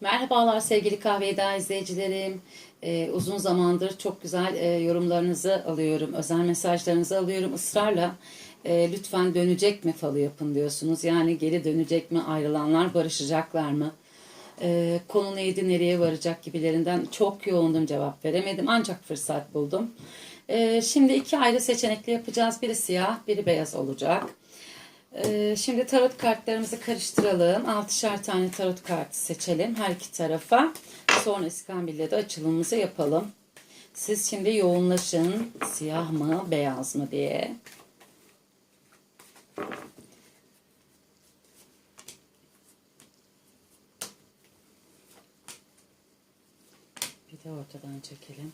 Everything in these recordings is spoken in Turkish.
Merhabalar sevgili Kahveda izleyicilerim. Ee, uzun zamandır çok güzel e, yorumlarınızı alıyorum, özel mesajlarınızı alıyorum. Israrla e, lütfen dönecek mi falı yapın diyorsunuz. Yani geri dönecek mi, ayrılanlar barışacaklar mı? E, konu neydi, nereye varacak gibilerinden çok yoğundum cevap veremedim. Ancak fırsat buldum. E, şimdi iki ayrı seçenekli yapacağız. Biri siyah, biri beyaz olacak. Ee, Şimdi tarot kartlarımızı karıştıralım. Altışar tane tarot kartı seçelim her iki tarafa. Sonra iskambille de açılımımızı yapalım. Siz şimdi yoğunlaşın. Siyah mı, beyaz mı diye. Bir de ortadan çekelim.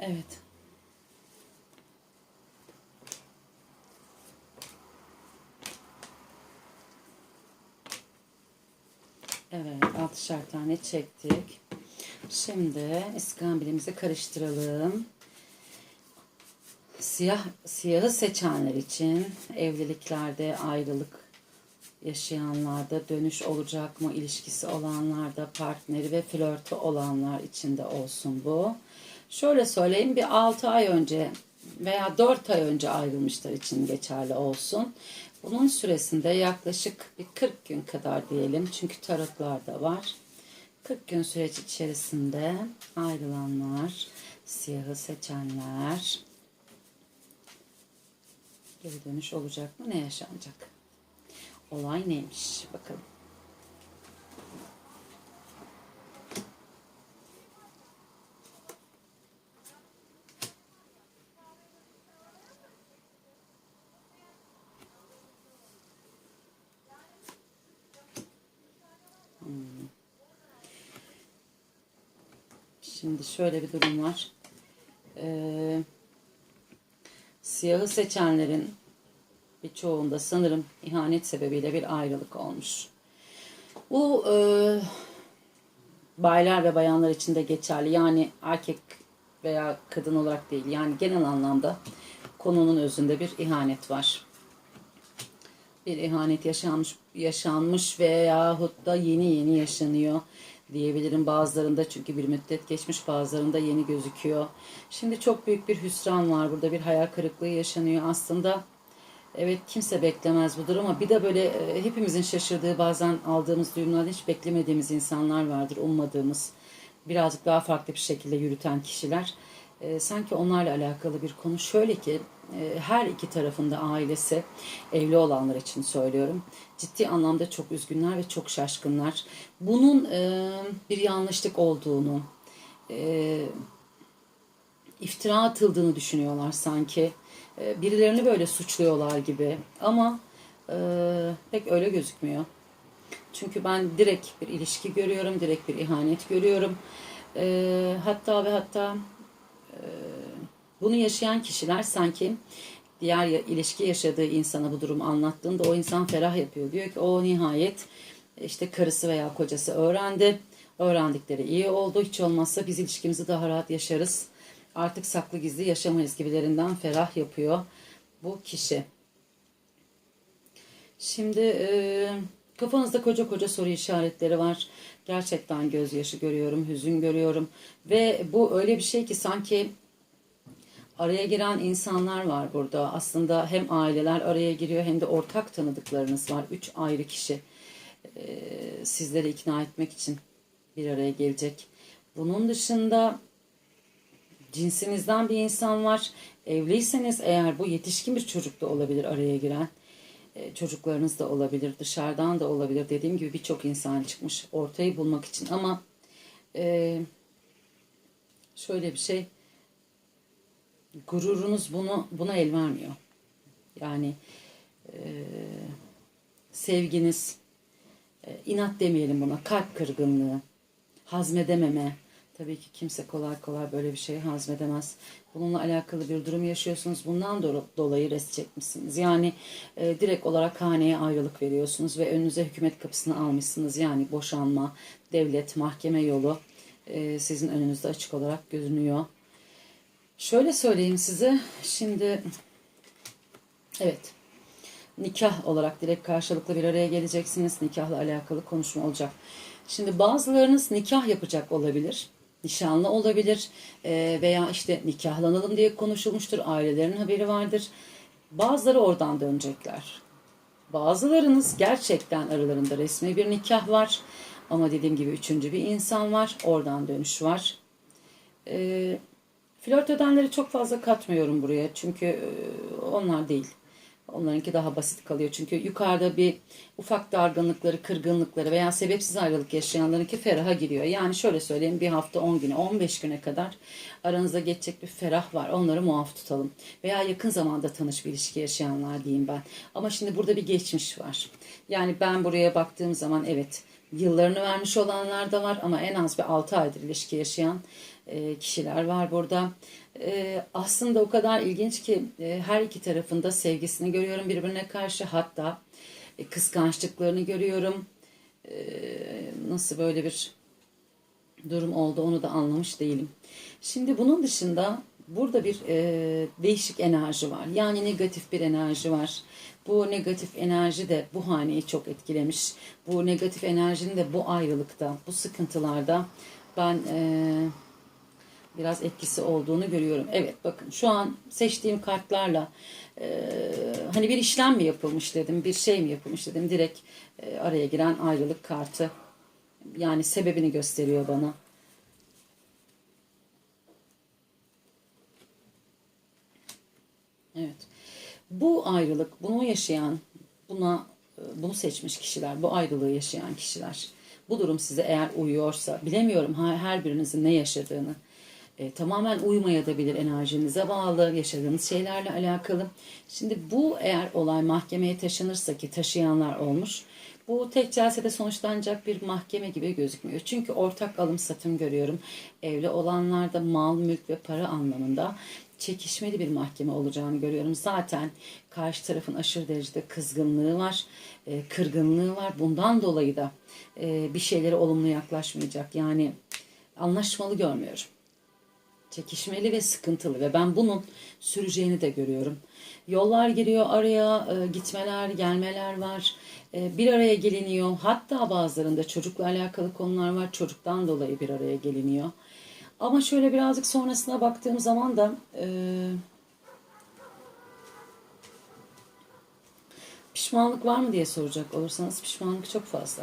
Evet. Altışar tane çektik. Şimdi iskambilimizi karıştıralım. Siyah siyahı seçenler için evliliklerde ayrılık yaşayanlarda dönüş olacak mı ilişkisi olanlarda partneri ve flörtü olanlar için de olsun bu. Şöyle söyleyeyim bir 6 ay önce veya 4 ay önce ayrılmışlar için geçerli olsun. Bunun süresinde yaklaşık bir 40 gün kadar diyelim çünkü tarotlarda var. 40 gün süreç içerisinde ayrılanlar, siyahı seçenler geri dönüş olacak mı? Ne yaşanacak? Olay neymiş? Bakalım. Şimdi şöyle bir durum var. Ee, siyahı seçenlerin birçoğunda sanırım ihanet sebebiyle bir ayrılık olmuş. Bu e, baylar ve bayanlar için de geçerli. Yani erkek veya kadın olarak değil. Yani genel anlamda konunun özünde bir ihanet var. Bir ihanet yaşanmış, yaşanmış veyahut da yeni yeni yaşanıyor diyebilirim bazılarında çünkü bir müddet geçmiş bazılarında yeni gözüküyor. Şimdi çok büyük bir hüsran var burada bir hayal kırıklığı yaşanıyor aslında. Evet kimse beklemez bu durumu. Bir de böyle e, hepimizin şaşırdığı bazen aldığımız duyumlardan hiç beklemediğimiz insanlar vardır. Ummadığımız birazcık daha farklı bir şekilde yürüten kişiler. E, sanki onlarla alakalı bir konu. Şöyle ki e, her iki tarafında ailesi evli olanlar için söylüyorum. Ciddi anlamda çok üzgünler ve çok şaşkınlar. Bunun e, bir yanlışlık olduğunu, e, iftira atıldığını düşünüyorlar sanki. E, birilerini böyle suçluyorlar gibi. Ama e, pek öyle gözükmüyor. Çünkü ben direkt bir ilişki görüyorum, direkt bir ihanet görüyorum. E, hatta ve hatta bunu yaşayan kişiler sanki diğer ilişki yaşadığı insana bu durumu anlattığında o insan ferah yapıyor. Diyor ki o nihayet işte karısı veya kocası öğrendi. Öğrendikleri iyi oldu. Hiç olmazsa biz ilişkimizi daha rahat yaşarız. Artık saklı gizli yaşamayız gibilerinden ferah yapıyor bu kişi. Şimdi e, kafanızda koca koca soru işaretleri var. Gerçekten gözyaşı görüyorum, hüzün görüyorum. Ve bu öyle bir şey ki sanki araya giren insanlar var burada. Aslında hem aileler araya giriyor hem de ortak tanıdıklarınız var. Üç ayrı kişi sizleri ikna etmek için bir araya gelecek. Bunun dışında cinsinizden bir insan var. Evliyseniz eğer bu yetişkin bir çocuk da olabilir araya giren. E, çocuklarınız da olabilir, dışarıdan da olabilir. Dediğim gibi birçok insan çıkmış ortayı bulmak için ama e, şöyle bir şey gururunuz bunu buna el vermiyor. Yani e, sevginiz, e, inat demeyelim buna, kalp kırgınlığı, hazmedememe. Tabii ki kimse kolay kolay böyle bir şey hazmedemez. Bununla alakalı bir durum yaşıyorsunuz. Bundan do- dolayı res çekmişsiniz. Yani e, direkt olarak haneye ayrılık veriyorsunuz ve önünüze hükümet kapısını almışsınız. Yani boşanma, devlet, mahkeme yolu e, sizin önünüzde açık olarak görünüyor. Şöyle söyleyeyim size. Şimdi evet. nikah olarak direkt karşılıklı bir araya geleceksiniz. Nikahla alakalı konuşma olacak. Şimdi bazılarınız nikah yapacak olabilir. Nişanlı olabilir Ee, veya işte nikahlanalım diye konuşulmuştur. Ailelerin haberi vardır. Bazıları oradan dönecekler. Bazılarınız gerçekten aralarında resmi bir nikah var. Ama dediğim gibi üçüncü bir insan var. Oradan dönüş var. Ee, flört edenleri çok fazla katmıyorum buraya. Çünkü e, onlar değil. Onlarınki daha basit kalıyor. Çünkü yukarıda bir ufak dargınlıkları, kırgınlıkları veya sebepsiz ayrılık yaşayanlarınki feraha giriyor. Yani şöyle söyleyeyim bir hafta 10 güne, 15 güne kadar aranızda geçecek bir ferah var. Onları muaf tutalım. Veya yakın zamanda tanış bir ilişki yaşayanlar diyeyim ben. Ama şimdi burada bir geçmiş var. Yani ben buraya baktığım zaman evet yıllarını vermiş olanlar da var ama en az bir 6 aydır ilişki yaşayan e, kişiler var burada. E, aslında o kadar ilginç ki e, her iki tarafında sevgisini görüyorum birbirine karşı hatta kıskançlıklarını görüyorum. Nasıl böyle bir durum oldu onu da anlamış değilim. Şimdi bunun dışında burada bir değişik enerji var. Yani negatif bir enerji var. Bu negatif enerji de bu haneyi çok etkilemiş. Bu negatif enerjinin de bu ayrılıkta, bu sıkıntılarda ben e, biraz etkisi olduğunu görüyorum. Evet bakın şu an seçtiğim kartlarla e, hani bir işlem mi yapılmış dedim, bir şey mi yapılmış dedim. Direkt e, araya giren ayrılık kartı yani sebebini gösteriyor bana. Evet. Bu ayrılık, bunu yaşayan, buna bunu seçmiş kişiler, bu ayrılığı yaşayan kişiler. Bu durum size eğer uyuyorsa, bilemiyorum her birinizin ne yaşadığını. E, tamamen uymayabilir enerjinize bağlı, yaşadığınız şeylerle alakalı. Şimdi bu eğer olay mahkemeye taşınırsa ki taşıyanlar olmuş, bu tek celsede sonuçlanacak bir mahkeme gibi gözükmüyor. Çünkü ortak alım satım görüyorum. Evli olanlarda mal, mülk ve para anlamında çekişmeli bir mahkeme olacağını görüyorum. Zaten karşı tarafın aşırı derecede kızgınlığı var, e, kırgınlığı var. Bundan dolayı da e, bir şeylere olumlu yaklaşmayacak. Yani anlaşmalı görmüyorum. Çekişmeli ve sıkıntılı ve ben bunun süreceğini de görüyorum. Yollar giriyor araya, e, gitmeler, gelmeler var. E, bir araya geliniyor. Hatta bazılarında çocukla alakalı konular var. Çocuktan dolayı bir araya geliniyor. Ama şöyle birazcık sonrasına baktığım zaman da e, pişmanlık var mı diye soracak olursanız pişmanlık çok fazla.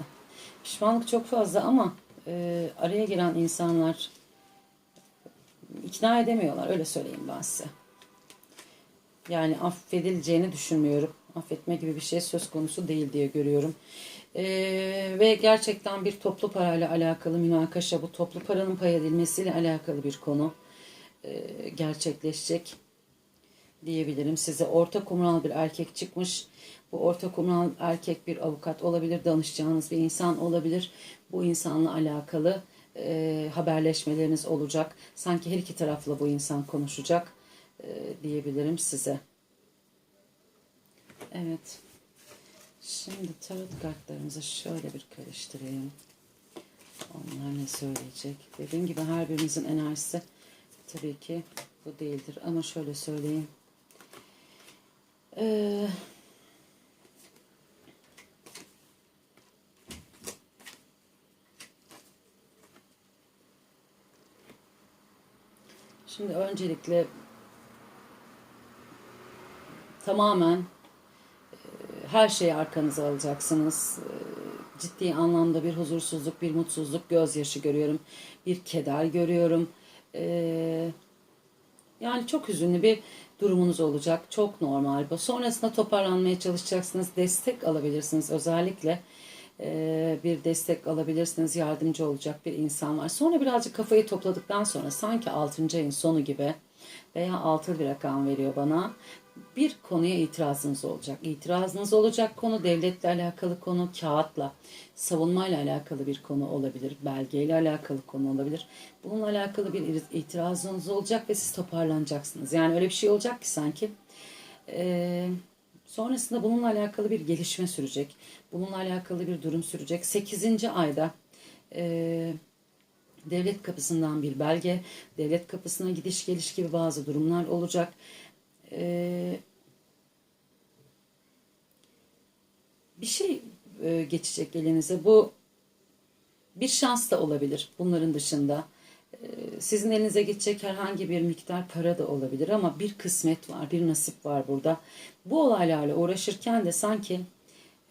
Pişmanlık çok fazla ama e, araya giren insanlar ikna edemiyorlar öyle söyleyeyim ben size. Yani affedileceğini düşünmüyorum. Affetme gibi bir şey söz konusu değil diye görüyorum. Ee, ve gerçekten bir toplu parayla alakalı münakaşa, bu toplu paranın pay edilmesiyle alakalı bir konu ee, gerçekleşecek diyebilirim. Size orta kumral bir erkek çıkmış. Bu orta kumral erkek bir avukat olabilir, danışacağınız bir insan olabilir. Bu insanla alakalı e, haberleşmeleriniz olacak. Sanki her iki tarafla bu insan konuşacak e, diyebilirim size. Evet. Şimdi tarot kartlarımızı şöyle bir karıştırayım. Onlar ne söyleyecek? Dediğim gibi her birimizin enerjisi tabii ki bu değildir. Ama şöyle söyleyeyim. Ee, şimdi öncelikle tamamen her şeyi arkanıza alacaksınız. Ee, ciddi anlamda bir huzursuzluk, bir mutsuzluk, gözyaşı görüyorum. Bir keder görüyorum. Ee, yani çok hüzünlü bir durumunuz olacak. Çok normal bu. Sonrasında toparlanmaya çalışacaksınız. Destek alabilirsiniz. Özellikle e, bir destek alabilirsiniz. Yardımcı olacak bir insan var. Sonra birazcık kafayı topladıktan sonra sanki 6. ayın sonu gibi veya altı bir rakam veriyor bana bir konuya itirazınız olacak. İtirazınız olacak konu devletle alakalı konu, kağıtla, savunmayla alakalı bir konu olabilir, belgeyle alakalı konu olabilir. Bununla alakalı bir itirazınız olacak ve siz toparlanacaksınız. Yani öyle bir şey olacak ki sanki. Ee, sonrasında bununla alakalı bir gelişme sürecek. Bununla alakalı bir durum sürecek. 8. ayda e, devlet kapısından bir belge, devlet kapısına gidiş geliş gibi bazı durumlar olacak. Ee, bir şey e, geçecek elinize. Bu bir şans da olabilir bunların dışında. E, Sizin elinize geçecek herhangi bir miktar para da olabilir ama bir kısmet var, bir nasip var burada. Bu olaylarla uğraşırken de sanki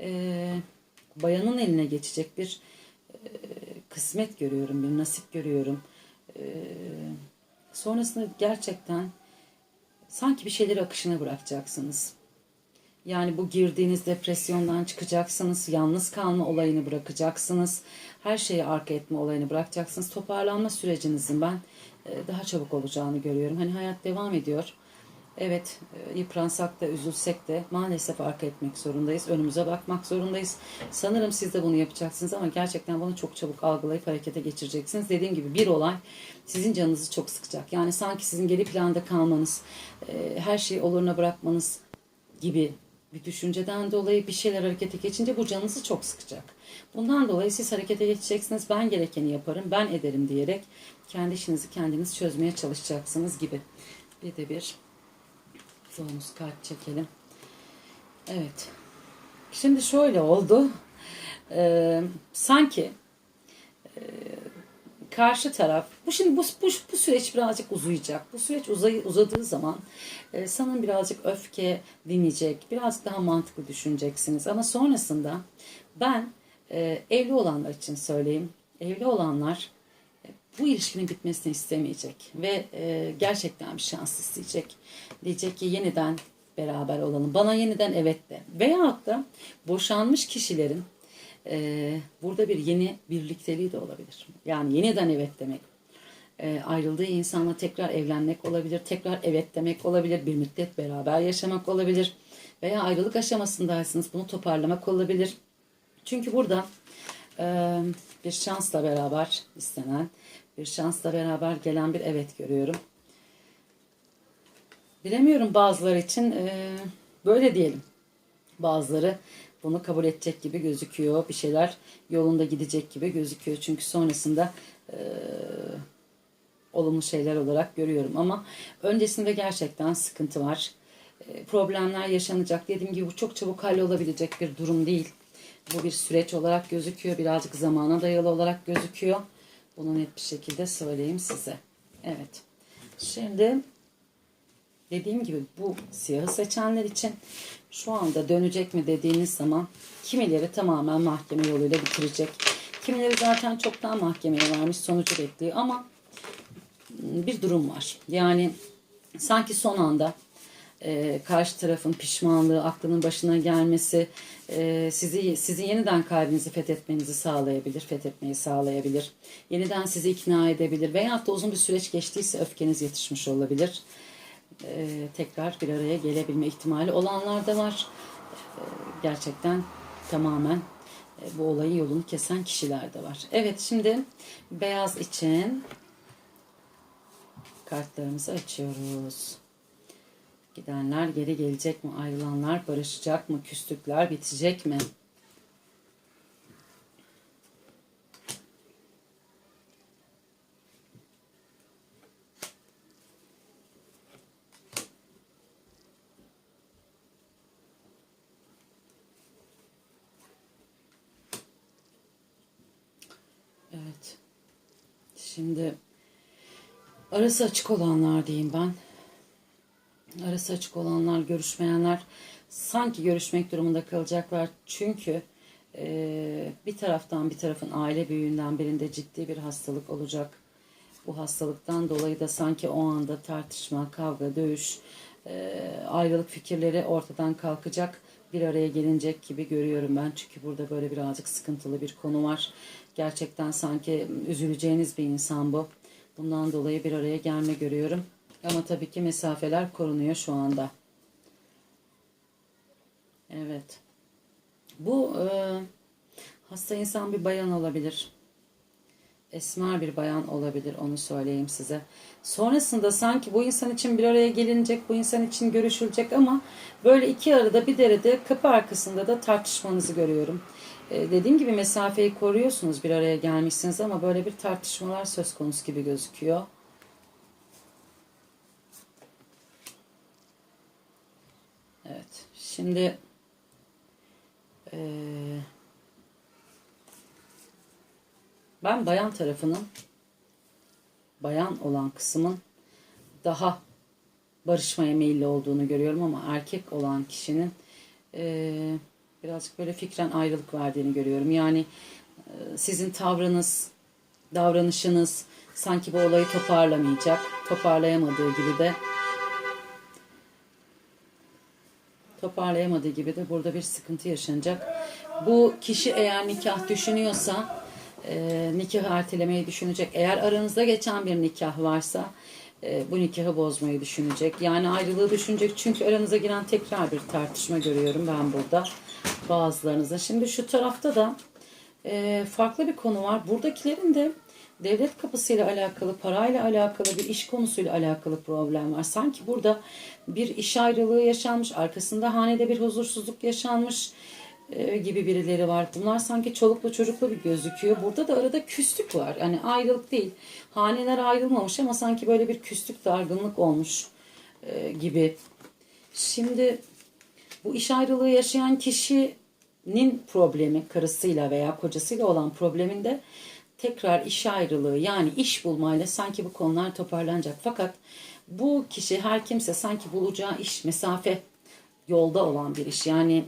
e, bayanın eline geçecek bir e, kısmet görüyorum, bir nasip görüyorum. E, sonrasında gerçekten sanki bir şeyleri akışına bırakacaksınız. Yani bu girdiğiniz depresyondan çıkacaksınız, yalnız kalma olayını bırakacaksınız, her şeyi arka etme olayını bırakacaksınız. Toparlanma sürecinizin ben e, daha çabuk olacağını görüyorum. Hani hayat devam ediyor. Evet, e, yıpransak da, üzülsek de maalesef arka etmek zorundayız. Önümüze bakmak zorundayız. Sanırım siz de bunu yapacaksınız ama gerçekten bunu çok çabuk algılayıp harekete geçireceksiniz. Dediğim gibi bir olay sizin canınızı çok sıkacak. Yani sanki sizin geri planda kalmanız, e, her şeyi oluruna bırakmanız gibi bir düşünceden dolayı bir şeyler harekete geçince bu canınızı çok sıkacak. Bundan dolayı siz harekete geçeceksiniz. Ben gerekeni yaparım, ben ederim diyerek kendi işinizi kendiniz çözmeye çalışacaksınız gibi. Bir de bir bonus kart çekelim. Evet. Şimdi şöyle oldu. Ee, sanki e, karşı taraf bu şimdi bu, bu, bu süreç birazcık uzayacak. Bu süreç uzay, uzadığı zaman e, sanırım birazcık öfke dinleyecek. Birazcık daha mantıklı düşüneceksiniz. Ama sonrasında ben e, evli olanlar için söyleyeyim. Evli olanlar bu ilişkinin bitmesini istemeyecek ve e, gerçekten bir şans isteyecek. Diyecek ki yeniden beraber olalım. Bana yeniden evet de. Veyahut da boşanmış kişilerin e, burada bir yeni birlikteliği de olabilir. Yani yeniden evet demek. E, ayrıldığı insanla tekrar evlenmek olabilir. Tekrar evet demek olabilir. Bir müddet beraber yaşamak olabilir. Veya ayrılık aşamasındaysınız. Bunu toparlamak olabilir. Çünkü burada bir şansla beraber istenen, bir şansla beraber gelen bir evet görüyorum. Bilemiyorum bazıları için böyle diyelim. Bazıları bunu kabul edecek gibi gözüküyor. Bir şeyler yolunda gidecek gibi gözüküyor. Çünkü sonrasında e, olumlu şeyler olarak görüyorum. Ama öncesinde gerçekten sıkıntı var. E, problemler yaşanacak. Dediğim gibi bu çok çabuk hallolabilecek bir durum değil. Bu bir süreç olarak gözüküyor. Birazcık zamana dayalı olarak gözüküyor. Bunu net bir şekilde söyleyeyim size. Evet. Şimdi dediğim gibi bu siyahı seçenler için şu anda dönecek mi dediğiniz zaman kimileri tamamen mahkeme yoluyla bitirecek. Kimileri zaten çoktan mahkemeye vermiş sonucu bekliyor ama bir durum var. Yani sanki son anda e, karşı tarafın pişmanlığı, aklının başına gelmesi e, sizi sizi yeniden kalbinizi fethetmenizi sağlayabilir, fethetmeyi sağlayabilir. Yeniden sizi ikna edebilir veyahut da uzun bir süreç geçtiyse öfkeniz yetişmiş olabilir. E, tekrar bir araya gelebilme ihtimali olanlar da var. E, gerçekten tamamen e, bu olayı yolunu kesen kişiler de var. Evet şimdi beyaz için kartlarımızı açıyoruz. Gidenler geri gelecek mi? Ayrılanlar barışacak mı? Küslükler bitecek mi? Evet. Şimdi arası açık olanlar diyeyim ben. Arası açık olanlar, görüşmeyenler sanki görüşmek durumunda kalacaklar. Çünkü e, bir taraftan bir tarafın aile büyüğünden birinde ciddi bir hastalık olacak. Bu hastalıktan dolayı da sanki o anda tartışma, kavga, dövüş, e, ayrılık fikirleri ortadan kalkacak. Bir araya gelinecek gibi görüyorum ben. Çünkü burada böyle birazcık sıkıntılı bir konu var. Gerçekten sanki üzüleceğiniz bir insan bu. Bundan dolayı bir araya gelme görüyorum. Ama tabii ki mesafeler korunuyor şu anda. Evet. Bu e, hasta insan bir bayan olabilir. Esmer bir bayan olabilir onu söyleyeyim size. Sonrasında sanki bu insan için bir araya gelinecek, bu insan için görüşülecek ama böyle iki arada bir derede kapı arkasında da tartışmanızı görüyorum. Ee, dediğim gibi mesafeyi koruyorsunuz bir araya gelmişsiniz ama böyle bir tartışmalar söz konusu gibi gözüküyor. Evet. Şimdi Ee, ben bayan tarafının bayan olan kısmın daha barışmaya meyilli olduğunu görüyorum ama erkek olan kişinin eee, birazcık böyle fikren ayrılık verdiğini görüyorum. Yani e, sizin tavrınız, davranışınız sanki bu olayı toparlamayacak. Toparlayamadığı gibi de toparlayamadığı gibi de burada bir sıkıntı yaşanacak. Bu kişi eğer nikah düşünüyorsa e, nikahı ertelemeyi düşünecek. Eğer aranızda geçen bir nikah varsa e, bu nikahı bozmayı düşünecek. Yani ayrılığı düşünecek. Çünkü aranıza giren tekrar bir tartışma görüyorum ben burada bazılarınıza. Şimdi şu tarafta da e, farklı bir konu var. Buradakilerin de devlet kapısıyla alakalı, parayla alakalı, bir iş konusuyla alakalı problem var. Sanki burada bir iş ayrılığı yaşanmış, arkasında hanede bir huzursuzluk yaşanmış e, gibi birileri var. Bunlar sanki çoluklu çocuklu bir gözüküyor. Burada da arada küslük var. Yani ayrılık değil. Haneler ayrılmamış ama sanki böyle bir küslük, dargınlık olmuş e, gibi. Şimdi bu iş ayrılığı yaşayan kişinin problemi karısıyla veya kocasıyla olan probleminde tekrar iş ayrılığı yani iş bulmayla sanki bu konular toparlanacak. Fakat bu kişi her kimse sanki bulacağı iş mesafe yolda olan bir iş. Yani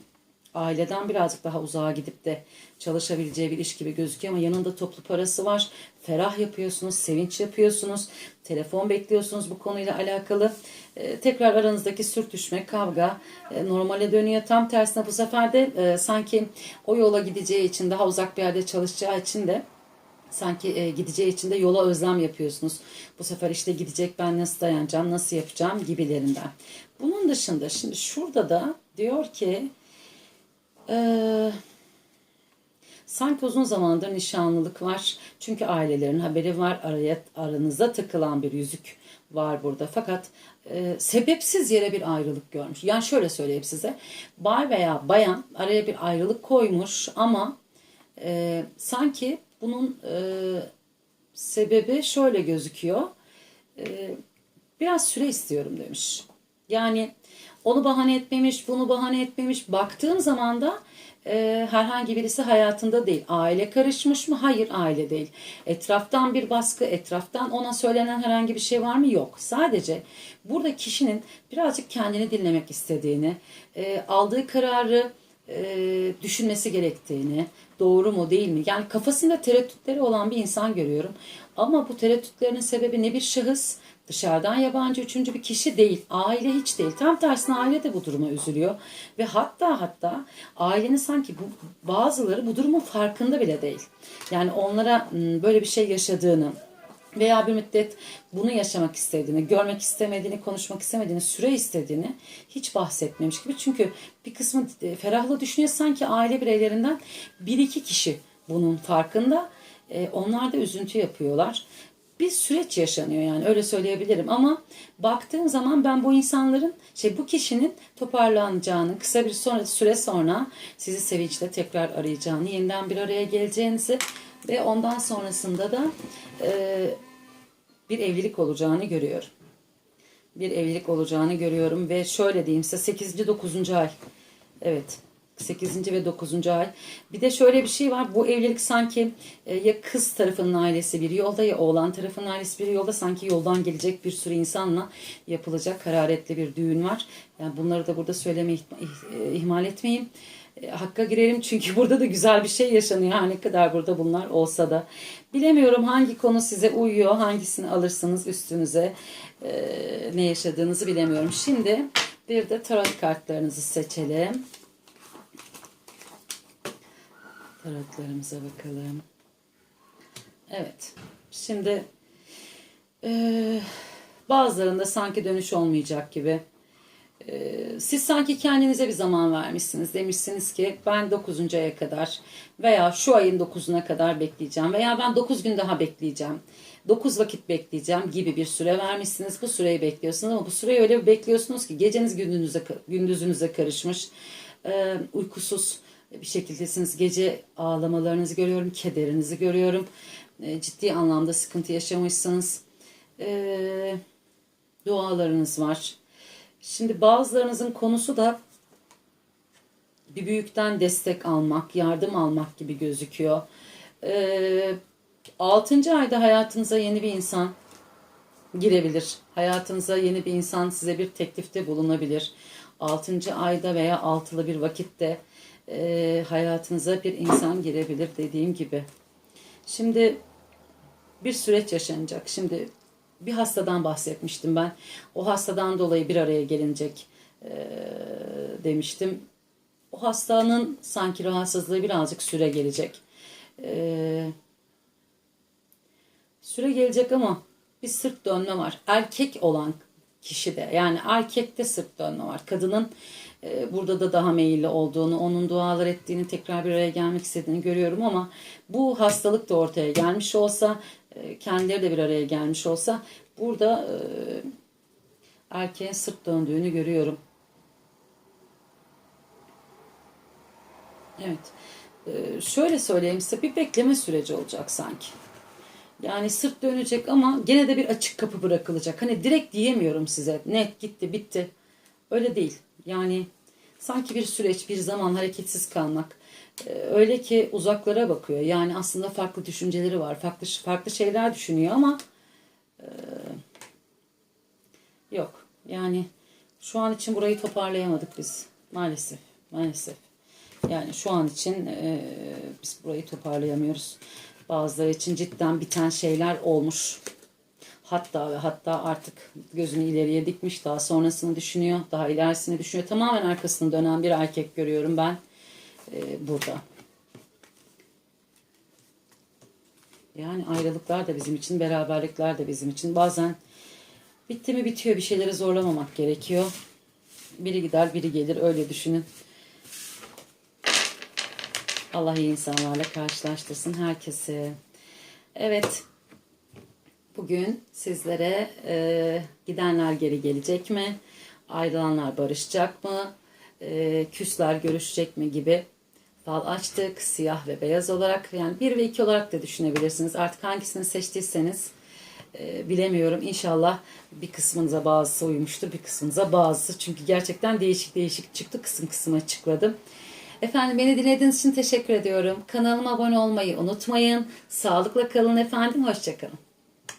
aileden birazcık daha uzağa gidip de çalışabileceği bir iş gibi gözüküyor ama yanında toplu parası var. Ferah yapıyorsunuz, sevinç yapıyorsunuz, telefon bekliyorsunuz bu konuyla alakalı. Ee, tekrar aranızdaki sürtüşme, kavga e, normale dönüyor. Tam tersine bu sefer de e, sanki o yola gideceği için, daha uzak bir yerde çalışacağı için de sanki e, gideceği için de yola özlem yapıyorsunuz. Bu sefer işte gidecek ben nasıl dayanacağım, nasıl yapacağım gibilerinden. Bunun dışında şimdi şurada da diyor ki ee, sanki uzun zamandır nişanlılık var. Çünkü ailelerin haberi var. Araya, aranızda takılan bir yüzük var burada. Fakat e, sebepsiz yere bir ayrılık görmüş. Yani şöyle söyleyeyim size. Bay veya bayan araya bir ayrılık koymuş ama e, sanki bunun e, sebebi şöyle gözüküyor. E, biraz süre istiyorum demiş. Yani onu bahane etmemiş, bunu bahane etmemiş. Baktığım zaman da e, herhangi birisi hayatında değil. Aile karışmış mı? Hayır aile değil. Etraftan bir baskı, etraftan ona söylenen herhangi bir şey var mı? Yok. Sadece burada kişinin birazcık kendini dinlemek istediğini, e, aldığı kararı e, düşünmesi gerektiğini, doğru mu değil mi? Yani kafasında tereddütleri olan bir insan görüyorum. Ama bu tereddütlerinin sebebi ne bir şahıs, dışarıdan yabancı üçüncü bir kişi değil. Aile hiç değil. Tam tersine aile de bu duruma üzülüyor. Ve hatta hatta ailenin sanki bu, bazıları bu durumun farkında bile değil. Yani onlara m, böyle bir şey yaşadığını, veya bir müddet bunu yaşamak istediğini, görmek istemediğini, konuşmak istemediğini, süre istediğini hiç bahsetmemiş gibi. Çünkü bir kısmı e, ferahla düşünüyor sanki aile bireylerinden bir iki kişi bunun farkında. E, onlar da üzüntü yapıyorlar. Bir süreç yaşanıyor yani öyle söyleyebilirim ama baktığım zaman ben bu insanların şey bu kişinin toparlanacağını kısa bir sonra, süre sonra sizi sevinçle tekrar arayacağını yeniden bir araya geleceğinizi ve ondan sonrasında da e, bir evlilik olacağını görüyorum. Bir evlilik olacağını görüyorum ve şöyle diyeyim size 8. 9. ay. Evet. 8. ve 9. ay. Bir de şöyle bir şey var. Bu evlilik sanki e, ya kız tarafının ailesi bir yolda ya oğlan tarafının ailesi bir yolda sanki yoldan gelecek bir sürü insanla yapılacak hararetli bir düğün var. Yani bunları da burada söylemeyi eh- ihmal etmeyeyim. E, Hakka girelim çünkü burada da güzel bir şey yaşanıyor. Ne kadar burada bunlar olsa da. Bilemiyorum hangi konu size uyuyor, hangisini alırsınız üstünüze, e, ne yaşadığınızı bilemiyorum. Şimdi bir de tarot kartlarınızı seçelim. Tarotlarımıza bakalım. Evet. Şimdi e, bazılarında sanki dönüş olmayacak gibi. E, siz sanki kendinize bir zaman vermişsiniz. Demişsiniz ki ben 9. aya kadar veya şu ayın 9'una kadar bekleyeceğim veya ben 9 gün daha bekleyeceğim. 9 vakit bekleyeceğim gibi bir süre vermişsiniz. Bu süreyi bekliyorsunuz ama bu süreyi öyle bekliyorsunuz ki geceniz gündüzünüze, gündüzünüze karışmış. E, uykusuz bir şekildesiniz. Gece ağlamalarınızı görüyorum, kederinizi görüyorum. E, ciddi anlamda sıkıntı yaşamışsınız. Dualarınız var. Şimdi bazılarınızın konusu da bir büyükten destek almak, yardım almak gibi gözüküyor. Ee, 6. ayda hayatınıza yeni bir insan girebilir. Hayatınıza yeni bir insan size bir teklifte bulunabilir. 6. ayda veya altılı bir vakitte e, hayatınıza bir insan girebilir dediğim gibi. Şimdi bir süreç yaşanacak. Şimdi bir hastadan bahsetmiştim ben. O hastadan dolayı bir araya gelinecek e, demiştim. O hastanın sanki rahatsızlığı birazcık süre gelecek. E, süre gelecek ama bir sırt dönme var. Erkek olan kişide yani erkekte sırt dönme var. Kadının e, burada da daha meyilli olduğunu, onun dualar ettiğini, tekrar bir araya gelmek istediğini görüyorum ama bu hastalık da ortaya gelmiş olsa, kendileri de bir araya gelmiş olsa burada e, erkeğin sırt döndüğünü görüyorum. Evet. E, şöyle söyleyeyim size bir bekleme süreci olacak sanki. Yani sırt dönecek ama gene de bir açık kapı bırakılacak. Hani direkt diyemiyorum size. Net gitti bitti. Öyle değil. Yani sanki bir süreç, bir zaman hareketsiz kalmak. Ee, öyle ki uzaklara bakıyor. Yani aslında farklı düşünceleri var. Farklı farklı şeyler düşünüyor ama e, yok. Yani şu an için burayı toparlayamadık biz. Maalesef. Maalesef. Yani şu an için e, biz burayı toparlayamıyoruz. Bazıları için cidden biten şeyler olmuş. Hatta ve hatta artık gözünü ileriye dikmiş. Daha sonrasını düşünüyor. Daha ilerisini düşünüyor. Tamamen arkasını dönen bir erkek görüyorum ben e, burada. Yani ayrılıklar da bizim için, beraberlikler de bizim için. Bazen bitti mi bitiyor. Bir şeyleri zorlamamak gerekiyor. Biri gider, biri gelir. Öyle düşünün. Allah iyi insanlarla karşılaştırsın herkesi. Evet. Bugün sizlere e, gidenler geri gelecek mi? Ayrılanlar barışacak mı? E, küsler görüşecek mi gibi fal açtık. Siyah ve beyaz olarak yani bir ve iki olarak da düşünebilirsiniz. Artık hangisini seçtiyseniz e, bilemiyorum. İnşallah bir kısmınıza bazısı uymuştur, bir kısmınıza bazısı. Çünkü gerçekten değişik değişik çıktı. Kısım kısım açıkladım. Efendim beni dinlediğiniz için teşekkür ediyorum. Kanalıma abone olmayı unutmayın. Sağlıkla kalın efendim. Hoşçakalın.